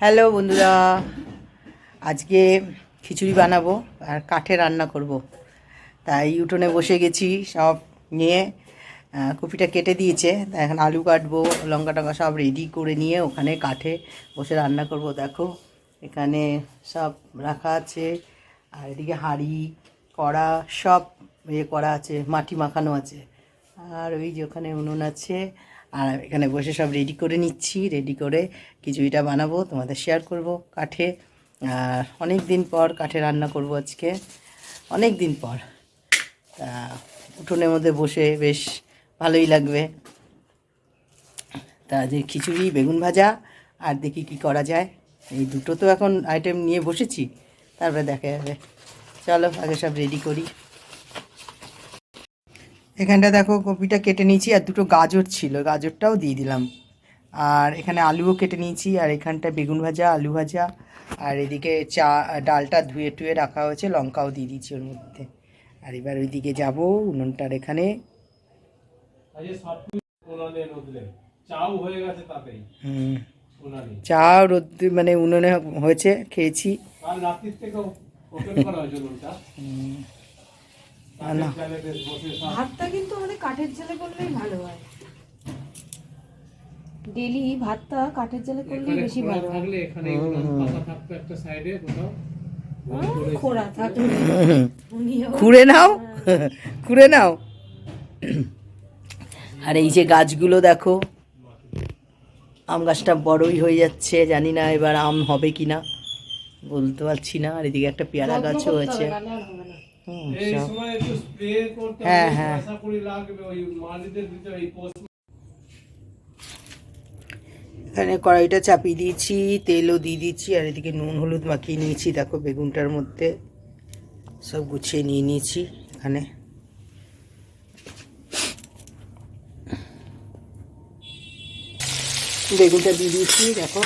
Hello বন্ধুরা, আজকে খিচুড়ি বানাবো আর কাঠে রান্না করব। তাই উঠোনে বসে গেছি সব নিয়ে কপিটা কেটে দিয়েছে। তা এখন আলু কাটবো, লঙ্কা টঙ্কা সব রেডি করে নিয়ে ওখানে কাঠে বসে রান্না করব। দেখো, এখানে সব রাখা আছে। আর এদিকে হাঁড়ি, কড়া সব ইয়ে করা আছে, মাটি মাখানো আছে। আর ওই যে ওখানে উনুন আছে। আর এখানে বসে সব রেডি করে নিচ্ছি। রেডি করে খিচুড়িটা বানাবো, তোমাদের শেয়ার করব কাঠে। আর অনেক দিন পর কাঠে রান্না করব আজকে। অনেক দিন পর। তা উঠোনের মধ্যে বসে বেশ ভালোই লাগবে। তা যে খিচুড়ি, বেগুন ভাজা, আর দেখি কি করা যায়। এই দুটো তো এখন আইটেম নিয়ে বসেছি। তারপরে দেখা যাবে। চলো আগে সব রেডি করি। এখানটা দেখো কপিটা কেটে নিয়েছি আর দুটো গাজর ছিল গাজরটাও দিয়ে দিলাম। আর এখানে আলুও কেটে নিয়েছি আর এখানটা বেগুন ভাজা আলু ভাজা আর এদিকে চা ডালটা ধুয়ে টুয়ে রাখা হয়েছে লঙ্কাও দিয়ে দিয়েছি ওর মধ্যে। আর এবার ওইদিকে যাব উনুনটার এখানে। চা রোদ মানে উনুনে হয়েছে খেয়েছি। রাত্রির থেকে হয়েছে ভাতটা কিন্তু আমাদের কাঠের জালে করলেই ভালো হয়। ডেলি ভাতটা কাঠের জালে করলেই বেশি ভালো হয়। থাকলে এখানে পাতা থাকতো একটা সাইডে কোথাও। খোড়া থাকলে খুঁড়ে নাও। খুঁড়ে নাও। আর এই যে গাছগুলো দেখো আম গাছটা বড়ই হয়ে যাচ্ছে জানি না এবার আম হবে কি না বলতে পারছি না। আর এদিকে একটা পেয়ারা গাছও আছে এই। সময় একটু স্প্রে করতে হ্যাঁ, হ্যাঁ। আশা করি লাগবে ওই মালিদের ভিতরে এই পোস্ট এখানে কড়াইটা চাপিয়ে দিয়েছি তেলও দিয়ে দিচ্ছি আর এদিকে নুন হলুদ মাখিয়ে নিয়েছি দেখো বেগুনটার মধ্যে সব গুছিয়ে নিয়ে নিয়েছি এখানে বেগুনটা দিয়ে দিয়েছি দেখো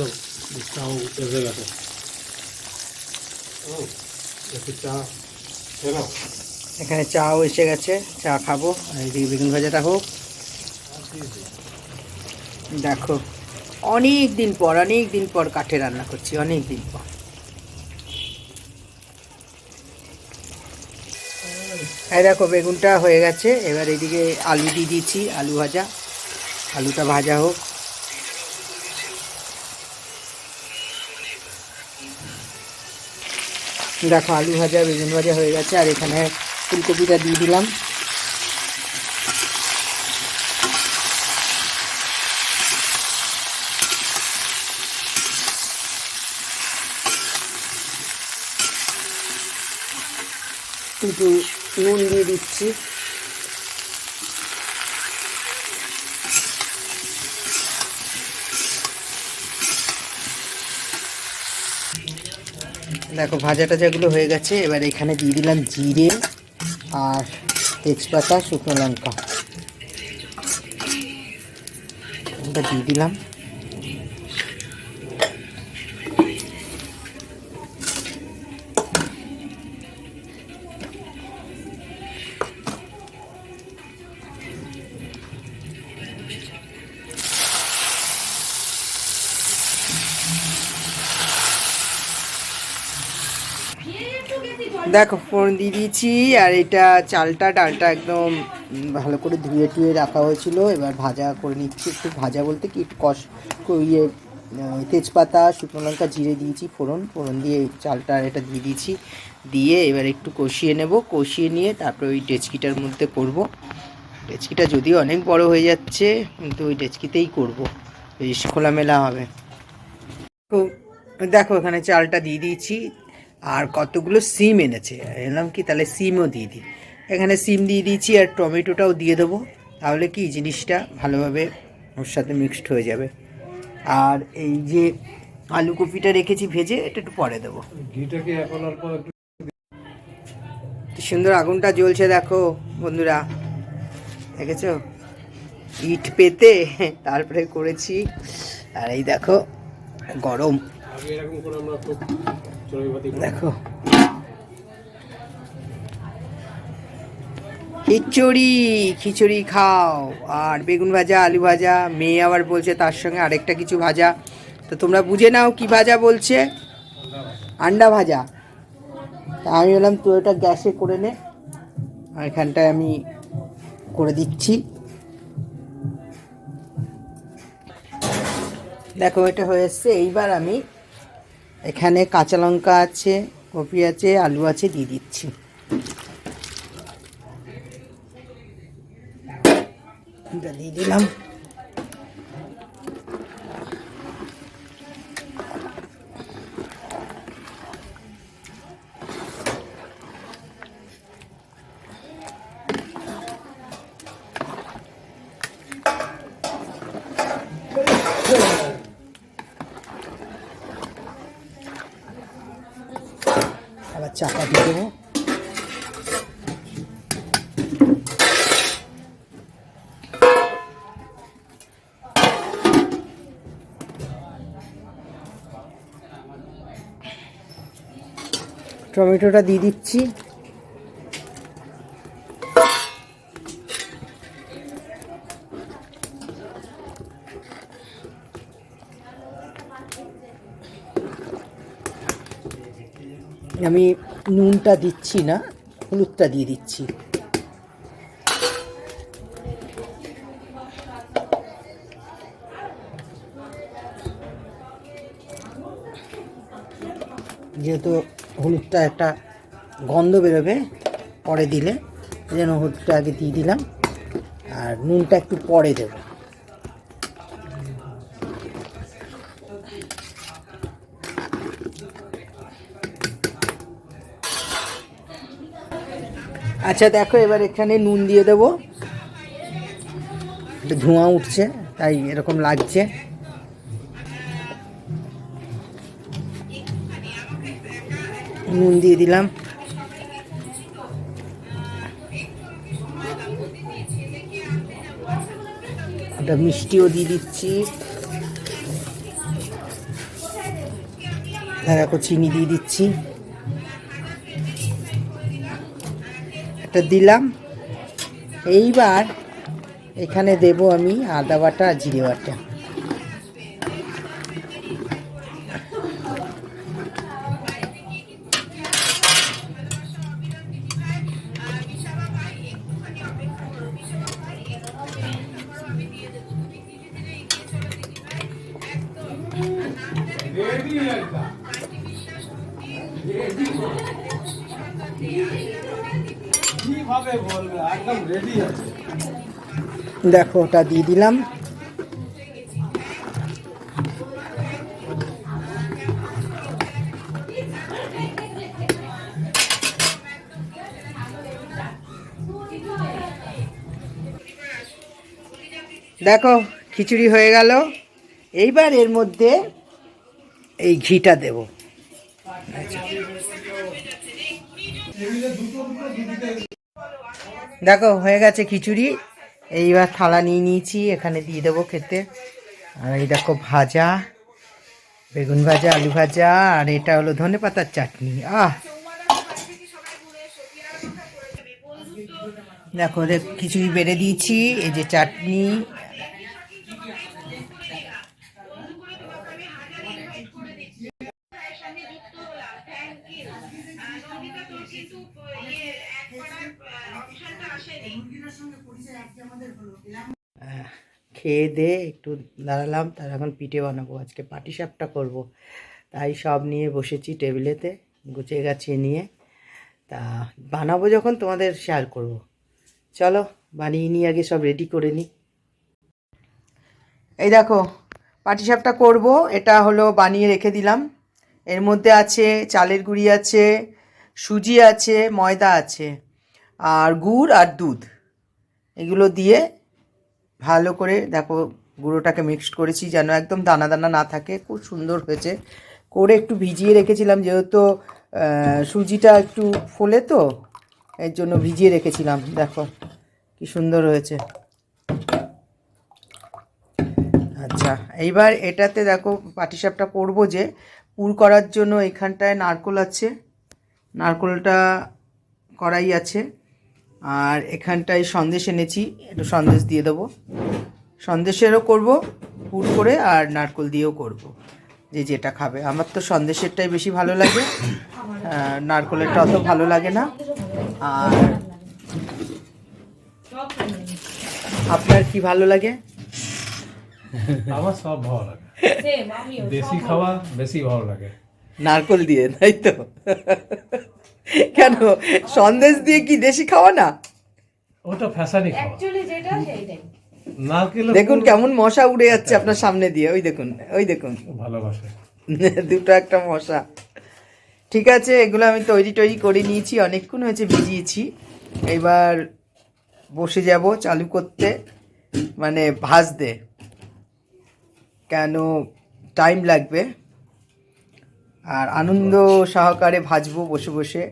দাও। চাও এসে গেছে। চা এখানে চাও এসে গেছে চা খাব আর এদিকে বেগুন ভাজাটা হোক। দেখো অনেক দিন পর অনেক দিন পর কাঠে রান্না করছি অনেক দিন পর। এই দেখো বেগুনটা হয়ে গেছে। এবার এদিকে আলু দিয়ে দিয়েছি আলু ভাজা। আলুটা ভাজা হোক। দেখো, আলু ভাজা, বেগুন ভাজা হয়ে গেছে, আর এখানে ফুলকপিটা দিয়ে দিলাম। একটু নুন দিয়ে দিচ্ছি। দেখো ভাজা টাজাগুলো হয়ে গেছে। এবার এখানে দিয়ে দিলাম জিরে আর তেজপাতা, শুকনো লঙ্কা। দিয়ে দিলাম দেখো, ফোড়ন দিয়ে দিয়েছি, আর এটা চালটা, ডালটা একদম ভালো করে ধুয়ে টুয়ে রাখা হয়েছিল। এবার ভাজা করে নিচ্ছি একটু। ভাজা বলতে কি, একটু কষ ইয়ে তেজপাতা, শুকনো লঙ্কা, জিরে দিয়েছি, ফোড়ন। ফোড়ন দিয়ে চালটা আর এটা দিয়ে দিয়েছি। দিয়ে এবার একটু কষিয়ে নেব। কষিয়ে নিয়ে তারপরে ওই ডেচকিটার মধ্যে করব। ডেচকিটা যদিও অনেক বড় হয়ে যাচ্ছে, কিন্তু ওই ডেচকিতেই করব। বেশ খোলামেলা হবে। দেখো, এখানে চালটা দিয়ে দিয়েছি। আর কতগুলো সিম এনেছে? এলাম কি? তাহলে সিমও দিয়ে দিই। এখানে সিম দিয়ে দিয়েছি আর টমেটোটাও দিয়ে দেবো। তাহলে কি? জিনিসটা ভালোভাবে ওর সাথে মিক্সড হয়ে যাবে। আর এই যে আলু কপিটা রেখেছি ভেজে এটা একটু পরে দেবো। সুন্দর আগুনটা জ্বলছে দেখো বন্ধুরা। দেখেছ? ইট পেতে তারপরে করেছি। আর এই দেখো গরম। দেখো। খিচুড়ি খিচুড়ি খাও। আর বেগুন ভাজা, আলু ভাজা, মেয়ে আবার বলছে তার সঙ্গে আরেকটা কিছু ভাজা। তো তোমরা বুঝে নাও কি ভাজা বলছে। আন্ডা ভাজা। আমি বললাম তুই ওটা গ্যাসে করে নে। আর এখানটায় আমি করে দিচ্ছি। দেখো, এটা হয়ে এসছে। এইবার আমি এখানে কাঁচা লঙ্কা আছে কপি আছে আলু আছে দিয়ে দিচ্ছি। দিয়ে দিলাম আবার চাপা দিয়ে দেবো টমেটোটা দিয়ে দিচ্ছি। আমি নুনটা দিচ্ছি না হলুদটা দিয়ে দিচ্ছি। যেহেতু হলুদটা একটা গন্ধ বেরোবে, পরে দিলে যেন হলুদটা আগে দিয়ে দিলাম, আর নুনটা একটু পরে দেবো। আচ্ছা দেখো, এবার এখানে নুন দিয়ে দেবো। ধোঁয়া উঠছে, তাই এরকম লাগছে। নুন দিয়ে দিলাম। একটা মিষ্টিও দিয়ে দিচ্ছি। দেখো চিনি দিয়ে দিচ্ছি। একটা দিলাম। এইবার এখানে দেব আমি আদা বাটা জিরে বাটা। দেখো ওটা দিয়ে দিলাম। দেখো খিচুড়ি হয়ে গেল। এইবার এর মধ্যে এই ঘিটা দেব। দেখো, হয়ে গেছে খিচুড়ি। এইবার থালা নিয়ে নিয়েছি, এখানে দিয়ে দেবো খেতে। আর এই দেখো ভাজা, বেগুন ভাজা, আলু ভাজা, আর এটা হলো ধনে পাতার চাটনি। আহ! দেখো খিচুড়ি বেড়ে দিয়েছি, এই যে চাটনি খেয়ে দে, একটু দাঁড়ালাম তার এখন পিঠে বানাবো, আজকে পাটিসাপটা করব। তাই সব নিয়ে বসেছি টেবিলেতে, গুছিয়ে গাছিয়ে নিয়ে। তা বানাবো যখন, তোমাদের শেয়ার করব। চলো, বানিয়ে নিয়ে আগে সব রেডি করে নিই। এই দেখো পাটিসাপটা করব, এটা হলো বানিয়ে রেখে দিলাম। এর মধ্যে আছে, চালের গুঁড়ি আছে, সুজি আছে, ময়দা আছে, আর গুড় আর দুধ। এগুলো দিয়ে ভালো করে দেখো গুঁড়োটাকে মিক্সড করেছি যেন একদম দানা দানা না থাকে, খুব সুন্দর হয়েছে। করে একটু ভিজিয়ে রেখেছিলাম যেহেতু সুজিটা একটু ফোলে তো, এর জন্য ভিজিয়ে রেখেছিলাম, দেখো কি সুন্দর হয়েছে। আচ্ছা এইবার এটাতে দেখো পাটিসাপটা করব যে, পুর করার জন্য এখানটায় নারকোল আছে, নারকোলটা কড়াই আছে। আর এখানটায় সন্দেশ এনেছি একটু সন্দেশ দিয়ে দেবো। সন্দেশেরও করব পুর করে আর নারকোল দিয়েও করব যে যেটা খাবে। আমার তো সন্দেশেরটাই বেশি ভালো লাগে নারকোলেরটা অত ভালো লাগে না। আর আপনার কি ভালো লাগে? আমার সব ভালো লাগে। দেশি খাওয়া বেশি ভালো লাগে। নারকোল দিয়ে তাই তো? কেন? সন্দেশ দিয়ে কি দেশি খাওয়া না? ওটা ফ্যাশনই খাওয়া। Actually যেটা সেইটাই। দেখুন কেমন মশা উড়ে যাচ্ছে আপনার সামনে দিয়ে ওই দেখুন ওই দেখুন। ভালোবাসে। দুটো একটা মশা। ঠিক আছে এগুলো আমি তৈরি টৈরি করে নিয়েছি অনেকক্ষণ হয়েছে ভিজিয়েছি। এবার বসে যাব চালু করতে মানে ভাজতে। কেন টাইম লাগবে। আর আনন্দ সহকারে ভাজবো বসে বসে।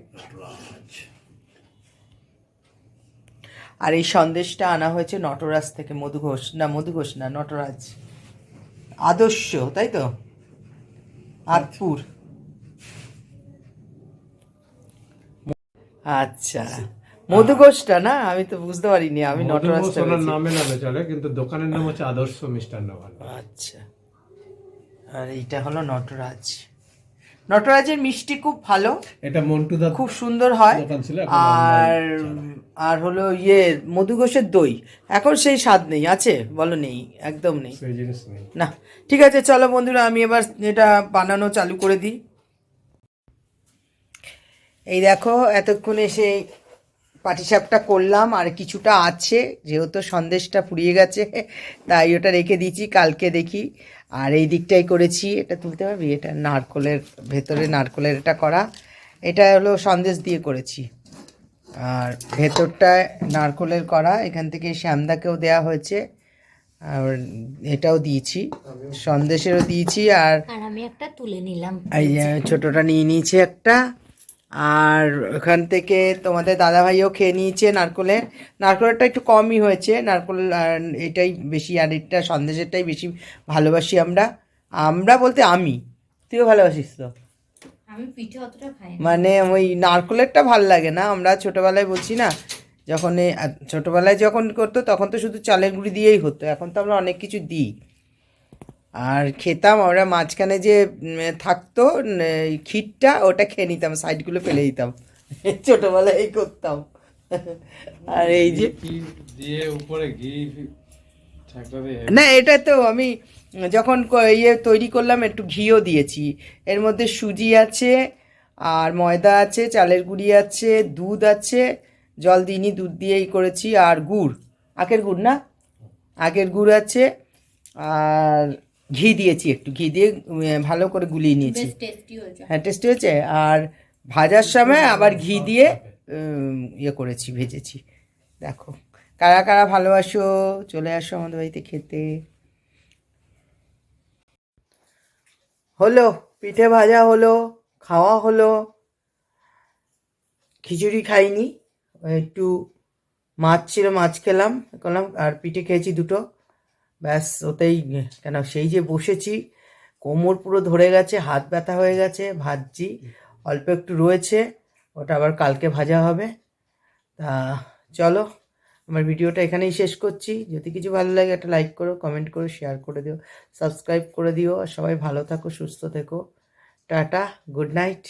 আর এই সন্দেশটা আনা হয়েছে নটরাজ থেকে মধু ঘোষ না মধু ঘোষ না নটরাজ। আদর্শ তাই তো? আতপুর। আচ্ছা। মধু ঘোষটা না? আমি তো বুঝতে পারিনি আমি নটরাজটা নামে নামে চলে কিন্তু দোকানের নাম হচ্ছে আদর্শ মিষ্টান্ন আচ্ছা। আর এইটা হলো নটরাজ। নটরাজের মিষ্টি খুব ভালো। এটা মন্টু দা খুব সুন্দর হয়। আর আর হলো ইয়ে মধু ঘোষের দই। এখন সেই স্বাদ নেই আছে? বলো নেই একদম নেই। না ঠিক আছে চলো বন্ধুরা আমি এবার এটা বানানো চালু করে দিই। এই দেখো এতক্ষণে সেই পাটিসাপটা করলাম আর কিছুটা আছে যেহেতু সন্দেশটা ফুরিয়ে গেছে তাই ওটা রেখে দিয়েছি কালকে দেখি। আর এই দিকটাই করেছি এটা তুলতে পারবি? এটা নারকলের ভেতরে নারকলের এটা করা। এটা হলো সন্দেশ দিয়ে করেছি। আর ভেতরটায় নারকলের করা এখান থেকে শ্যামদাকেও দেওয়া হয়েছে। আর এটাও দিয়েছি সন্দেশেরও দিয়েছি আর আমি একটা তুলে নিলাম। এই ছোটটা নিয়ে নিয়েছি একটা। আর ওখান থেকে তোমাদের দাদা ভাইও খেয়ে নিয়েছে নারকলের। নারকলেরটা একটু কমই হয়েছে। নারকল এটাই বেশি আর এটা সন্দেশেরটাই বেশি ভালোবাসি আমরা। আমরা বলতে আমি। তুইও ভালোবাসিস তো? আমি পিঠে অতটা খাই না। মানে ওই নারকলেরটা ভালো লাগে না। আমরা ছোটোবেলায় বলছি না যখন ছোটোবেলায় যখন করতো তখন তো শুধু চালের গুঁড়ি দিয়েই হতো। এখন তো আমরা অনেক কিছু দিই। আর খেতাম আমরা মাঝখানে যে থাকতো ক্ষীরটা ওটা খেয়ে নিতাম সাইডগুলো ফেলে দিতাম। ছোটোবেলায় এই করতাম। আর এই যে উপরে ঘি না এটা তো আমি যখন ইয়ে তৈরি করলাম একটু ঘিও দিয়েছি। এর মধ্যে সুজি আছে আর ময়দা আছে চালের গুঁড়ি আছে দুধ আছে জল দিইনি দুধ দিয়েই করেছি আর গুড়। আখের গুড় না? আখের গুড় আছে আর ঘি দিয়েছি একটু ঘি দিয়ে ভালো করে গুলিয়ে নিয়েছি। হ্যাঁ টেস্টি হয়েছে আর ভাজার সময় আবার ঘি দিয়ে ইয়ে করেছি ভেজেছি। দেখো কারা কারা ভালোবাসো চলে আসো আমাদের বাড়িতে খেতে। হলো পিঠে ভাজা হলো খাওয়া হলো। খিচুড়ি খাইনি একটু মাছ ছিল মাছ খেলাম করলাম আর পিঠে খেয়েছি দুটো। ব্যাস, ওতেই, কেন, সেই যে বসেছি, কোমর পুরো ধরে গেছে, হাত ব্যথা হয়ে গেছে, ভাজছি, অল্প একটু রয়েছে, ওটা আবার কালকে ভাজা হবে। তা, চলো, আমার ভিডিওটা এখানেই শেষ করছি। যদি কিছু ভালো লাগে, একটা লাইক করো কমেন্ট করো শেয়ার করে দিও সাবস্ক্রাইব করে দিও, আর সবাই ভালো থাকো, সুস্থ থেকো। Tata good night